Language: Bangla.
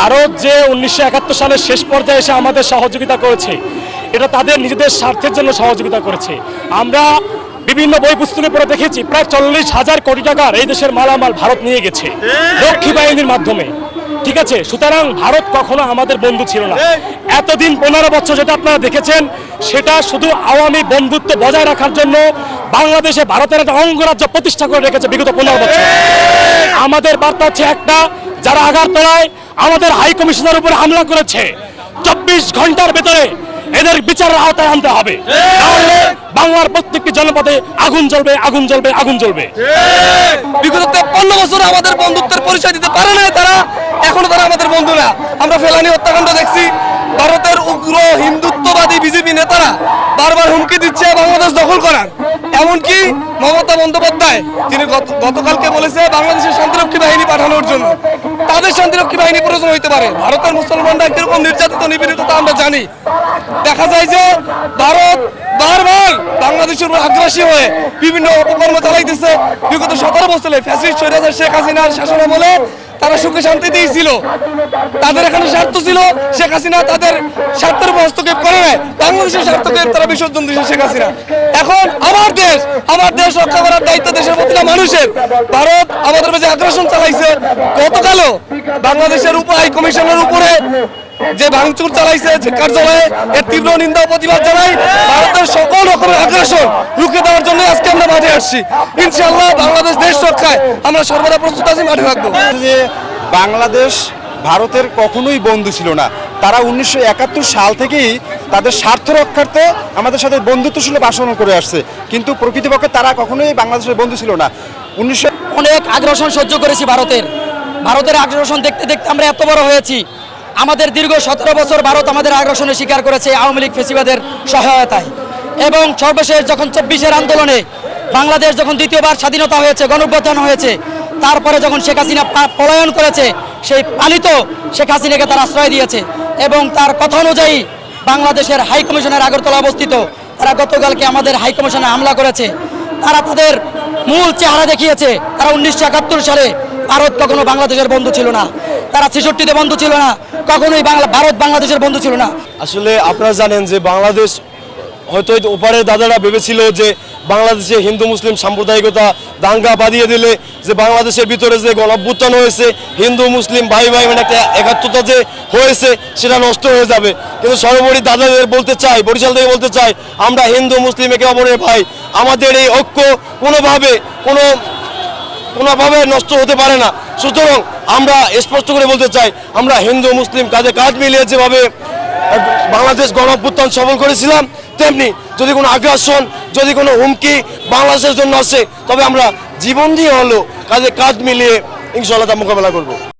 ভারত যে উনিশশো একাত্তর সালের শেষ পর্যায়ে এসে আমাদের সহযোগিতা করেছে, এটা তাদের নিজেদের স্বার্থের জন্য সহযোগিতা করেছে। আমরা বিভিন্ন বই পুস্তকে পড়ে দেখেছি, প্রায় চল্লিশ হাজার কোটি টাকার এই দেশের মালামাল ভারত নিয়ে গেছে রক্ষী বাহিনীর মাধ্যমে। ঠিক আছে? সুতরাং ভারত কখনো আমাদের বন্ধু ছিল না। এতদিন পনেরো বছর যেটা আপনারা দেখেছেন, সেটা শুধু আওয়ামী বন্ধুত্ব বজায় রাখার জন্য বাংলাদেশে ভারতের একটা অঙ্গরাজ্য প্রতিষ্ঠা করে রেখেছে বিগত পনেরো বছর। আমাদের বার্তা হচ্ছে একটা, যারা আগারতলায় আমাদের হাই কমিশনার উপরে হামলা করেছে। চব্বিশ ঘণ্টার ভেতরে এদের বিচারের আওতায় আনতে হবে। তাহলে বাংলার প্রত্যেকটি জনপদে আগুন জ্বলবে আগুন জ্বলবে আগুন জ্বলবে। বিগত তেপ্পান্ন বছর আমাদের বন্ধুত্বের পরিচয় দিতে পারে না তারা, এখনও তারা আমাদের বন্ধু না। আমরা ফেলানি হত্যাকাণ্ড দেখছি। ভারতের উগ্র হিন্দুত্ববাদী বিজেপি নেতারা বারবার হুমকি দিচ্ছে বাংলাদেশ দখল করার। এমনকি মমতা বন্দ্যোপাধ্যায়, তিনি গতকালকে বলেছে বাংলাদেশের শান্তিরক্ষী বাহিনী পাঠানোর জন্য। তাদের শান্তিরক্ষী বাহিনী প্রয়োজন হইতে পারে। ভারতের মুসলমানরা কীরকম নির্যাতিত, নিপীড়িত তা আমরা জানি। দেখা যায় যে ভারত বারবার বাংলাদেশের উপর আগ্রাসী হয়ে বিভিন্ন অপকর্ম চালাইতেছে। বিগত সতেরো বছরে ফ্যাসিস্ট শেখ হাসিনার শাসন আমলে তারা সুখে শান্তি দিয়েছিল তাদের এখানে স্বার্থ ছিল। শেখ হাসিনা তাদের স্বার্থের হস্তক্ষেপ করে বাংলাদেশের স্বার্থকে তারা বিসর্জন দিয়েছে শেখ হাসিনা। এখন আমার দেশ আমার দেশ রক্ষা করার দায়িত্ব দেশের প্রতিটা মানুষের। ভারত আমাদের মাঝে আগ্রাসন চালাইছে। গতকালও বাংলাদেশের উপ হাই কমিশনের উপরে যে ভাঙচুর চালাইছে, যে কার্যালয়ে এর তীব্র নিন্দা প্রতিবাদ জানাই, ভারতের সকল রকমের আগ্রাসন রুখে দেওয়ার জন্য আজকে আমরা মাঠে আসছি। ইনশাআল্লাহ বাংলাদেশ দেশ রক্ষায় আমরা সর্বদা প্রস্তুত আছি, মাঠে থাকব বাংলাদেশ ভারতের কখনোই বন্ধু ছিল না। তারা উনিশশো একাত্তর সাল থেকেই তাদের স্বার্থ রক্ষার্থে আমাদের সাথে বন্ধুত্বসুলভ আচরণ করে আসছে। কিন্তু প্রকৃতপক্ষে তারা কখনোই বাংলাদেশের বন্ধু ছিল না। উনিশশো অনেক আগ্রাসন সহ্য করেছি ভারতের। ভারতের আগ্রাসন দেখতে দেখতে আমরা এত বড় হয়েছি। আমাদের দীর্ঘ সতেরো বছর ভারত আমাদের আগ্রাসনের শিকার করেছে আওয়ামী লীগ ফেসিবাদের সহায়তায়। এবং সর্বশেষ যখন চব্বিশের আন্দোলনে বাংলাদেশ যখন দ্বিতীয়বার স্বাধীনতা হয়েছে, গণঅভ্যুত্থান হয়েছে, তারপরে যখন শেখ হাসিনা পলায়ন করেছে, সেই পালিত শেখ হাসিনাকে তারা আশ্রয় দিয়েছে। এবং তার কথা অনুযায়ী বাংলাদেশের হাই কমিশনের আগরতলা অবস্থিত। তারা গতকালকে আমাদের হাই কমিশনে হামলা করেছে। তারা তাদের মূল চেহারা দেখিয়েছে। তারা উনিশশো একাত্তর সালে ভারত কখনো বাংলাদেশের বন্ধু ছিল না। তারা ছেষট্টিতে বন্ধু ছিল না। কখনোই বাংলা, ভারত বাংলাদেশের বন্ধু ছিল না। আসলে আপনারা জানেন যে বাংলাদেশ হয়তো এই ওপারের দাদারা ভেবেছিল যে বাংলাদেশে হিন্দু, মুসলিম সাম্প্রদায়িকতা দাঙ্গা বাঁধিয়ে দিলে যে বাংলাদেশের ভিতরে যে গণঅভ্যুত্থান হয়েছে, হিন্দু, মুসলিম ভাই ভাই মানে একটা একাত্মতা যে হয়েছে, সেটা নষ্ট হয়ে যাবে। কিন্তু সর্বোপরি দাদাদের বলতে চাই, বরিশাল থেকে বলতে চাই, আমরা হিন্দু, মুসলিম একে অপরের ভাই। আমাদের এই ঐক্য কোনোভাবে, কোনো, কোনোভাবে নষ্ট হতে পারে না। সুতরাং আমরা স্পষ্ট করে বলতে চাই, আমরা হিন্দু, মুসলিম কাঁধে কাঁধ মিলিয়ে যেভাবে বাংলাদেশ গণঅভ্যুত্থান সফল করেছিলাম তেমনি যদি কোনো আগ্রাসন, যদি কোনো হুমকি বাংলাদেশের জন্য আসে, তবে আমরা জীবন দিয়ে হলেও কাজে কাজ মিলিয়ে ইনশাল্লাহ তা মোকাবেলা করব।